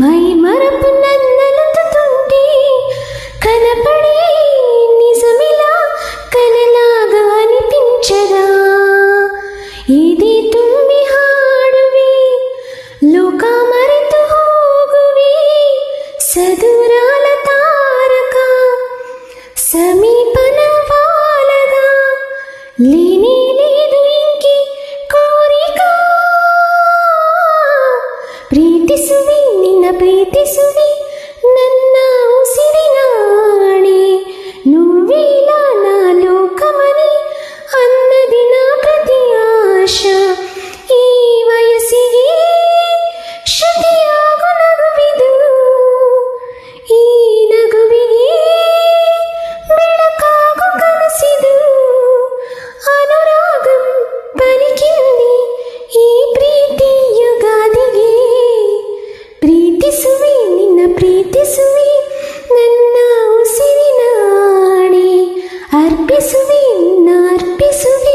my మరపు నన్నలుతుంటే కనపడే నిజమిలా కలలాగా అనిపించదా ఇది తుమ్మి ಹಾಡುವೆ ಲೋಕ ಮರೆತು ಹೋಗುವೆ ಸದೂರಾಲ ತಾರಕ ಸಮೀಪನ ಬಾಲದ లేనే లేదు ఇంకి కోరిక ಪ್ರೀತಿಸುವೆ ನಿನ್ನ ಪ್ರೀತಿಸುವೆ பிசுவினார் பிசுவி